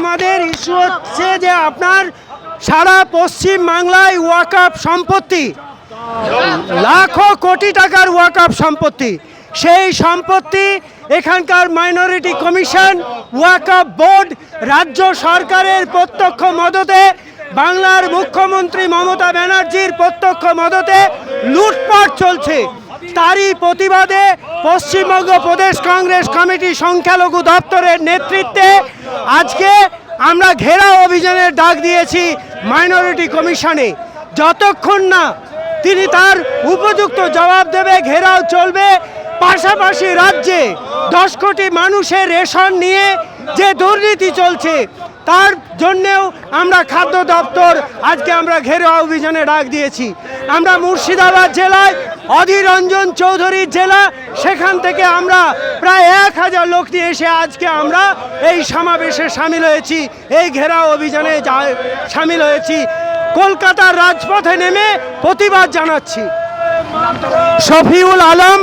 আমাদের ইস্যু হচ্ছে যে আপনার সারা পশ্চিম বাংলায় ওয়াকআপ সম্পত্তি, লাখো কোটি টাকার ওয়াকআপ সম্পত্তি, সেই সম্পত্তি এখানকার মাইনরিটি কমিশন ওয়াকআপ বোর্ড রাজ্য সরকারের প্রত্যক্ষ মদতে, বাংলার মুখ্যমন্ত্রী মমতা ব্যানার্জির প্রত্যক্ষ মদতে লুটপাট চলছে। তারই প্রতিবাদে পশ্চিমবঙ্গ প্রদেশ কংগ্রেস কমিটি সংখ্যালঘু দপ্তরের নেতৃত্বে আজকে আমরা ঘেরাও অভিযানের ডাক দিয়েছি মাইনরিটি কমিশনে। যতক্ষণ না তিনি তার উপযুক্ত জবাব দেবে, ঘেরাও চলবে, পাশাপাশি রাজ্যে দশ কোটি মানুষের রেশন নিয়ে যে দুর্নীতি চলছে, তার জন্যেও আমরা খাদ্য দপ্তর আজকে আমরা ঘেরাও অভিযানে ডাক দিয়েছি। আমরা মুর্শিদাবাদ জেলায় অধীর রঞ্জন চৌধুরীর জেলা, সেখান থেকে আমরা প্রায় এক হাজার লোক নিয়ে এসে আজকে আমরা এই সমাবেশে সামিল হয়েছি, এই ঘেরাও অভিযানে সামিল হয়েছি। কলকাতার রাজপথে নেমে প্রতিবাদ জানাচ্ছি। শফিউল আলম,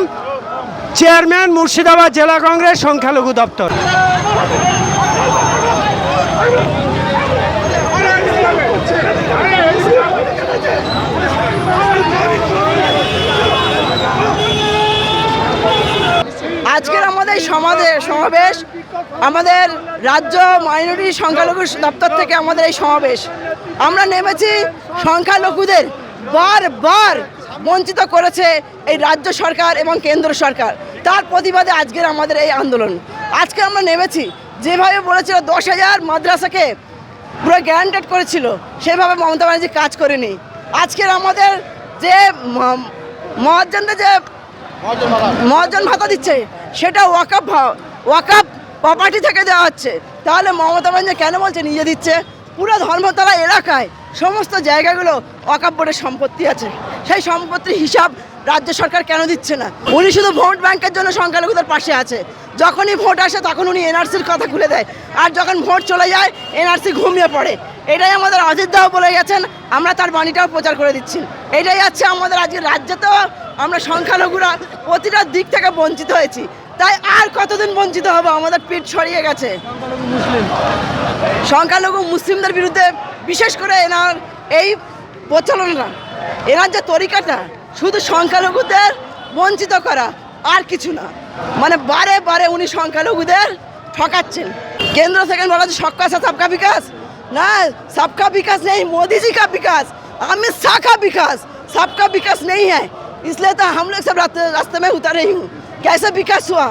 চেয়ারম্যান মুর্শিদাবাদ জেলা কংগ্রেস সংখ্যালঘু দপ্তর আজকের আমাদের এই সমাজে সমাবেশ, আমাদের রাজ্য মাইনরিটি সংখ্যালঘু দপ্তর থেকে আমাদের এই সমাবেশ। আমরা নেমেছি সংখ্যালঘুদের বারবার বঞ্চিত করেছে এই রাজ্য সরকার এবং কেন্দ্র সরকার। তার প্রতিবাদে আজকের আমাদের এই আন্দোলন। আজকে আমরা নেমেছি। যেভাবে বলেছিল, দশ হাজার মাদ্রাসাকে পুরো গ্যারান্টেড করেছিল, সেভাবে মমতা ব্যানার্জি কাজ করেনি। আজকের আমাদের যে মহাজনদের যে মহাজন ভাতা দিচ্ছে সেটা ওয়াকাপ ওয়াকাপ প্রপার্টি থেকে দেওয়া হচ্ছে। তাহলে মমতা ব্যানার্জি কেন বলছে নিজে দিচ্ছে? পুরো ধর্মতলা এলাকায় সমস্ত জায়গাগুলো ওয়াকাপ বোর্ডের সম্পত্তি আছে। সেই সম্পত্তির হিসাব রাজ্য সরকার কেন দিচ্ছে না? উনি শুধু ভোট ব্যাংকের জন্য সংখ্যালঘুদের পাশে আছে। যখনই ভোট আসে তখন উনি এনআরসির কথা খুলে দেয়। আর যখন ভোট চলে যায়, এনআরসি ঘুমিয়ে পড়ে। এটাই আমাদের দাও বলে গেছেন, আমরা তার বাণীটাও প্রচার করে দিচ্ছি। এটাই আছে আমাদের আজকে রাজ্যেতেও আমরা সংখ্যালঘুরা প্রতিটা দিক থেকে বঞ্চিত হয়েছি। তাই আর কতদিন বঞ্চিত হবো আমাদের পিঠ ছড়িয়ে গেছে সংখ্যালঘু মুসলিমদের বিরুদ্ধে বিশেষ করে এনার এই প্রচলনটা এনার যে তরিকাটা শুধু সংখ্যালঘুদের বঞ্চিত করা আর কিছু না মানে বারে বারে উনি সংখ্যালঘুদের ঠকাচ্ছেন কেন্দ্র থেকে বলা হচ্ছে সবকা সা সবকা বিকাশ না सबका विकास नहीं मोदी जी का विकास अमित शाह का विकास सबका विकास नहीं है इसलिए तो हम लोग सब रास्ते रास्ते में उतरे ही हूँ कैसे विकास हुआ?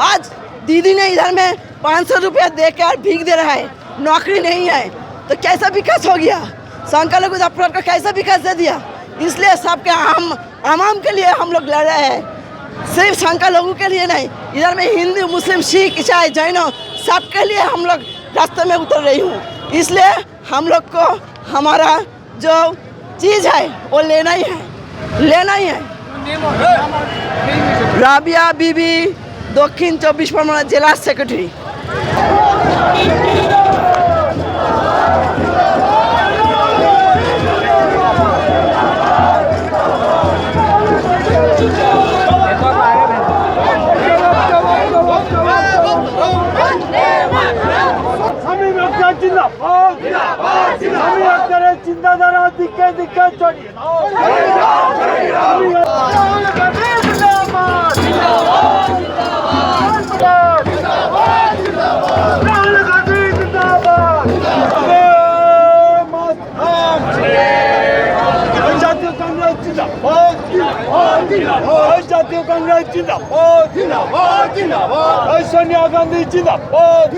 आज दीदी ने इधर में पाँच सौ रुपया दे कर भीग दे रहा है, नौकरी नहीं है तो कैसा विकास हो गया? संख्यालघु दफ्तर का कैसा विकास दे दिया? इसलिए सबके आम आवाम के लिए हम लोग लड़ रहे हैं। सिर्फ़ संख्यालघु के लिए नहीं, इधर में हिंदू, मुस्लिम, सिख, ईसाई, जैनो, सबके लिए हम लोग रास्ते में उतर रही हूँ। इसलिए हम लोग को हमारा जो चीज़ है, वो लेना ही है, लेना ही है। রাবিয়া বিবি, দক্ষিণ চব্বিশ পরগনা জেলার সেক্রেটারি আক্তার জিন্দাবাদ শামীম আক্তারের চিন্তাধারা দিকে দিকে চড়িয়ে রাহুল গান্ধী জিন্দাবাদ। জাতীয় কংগ্রেস জিন্দাবাদ। ওই জাতীয় কংগ্রেস জিন্দাবাদ। ওই সোনিয়া গান্ধী জিন্দাবাদ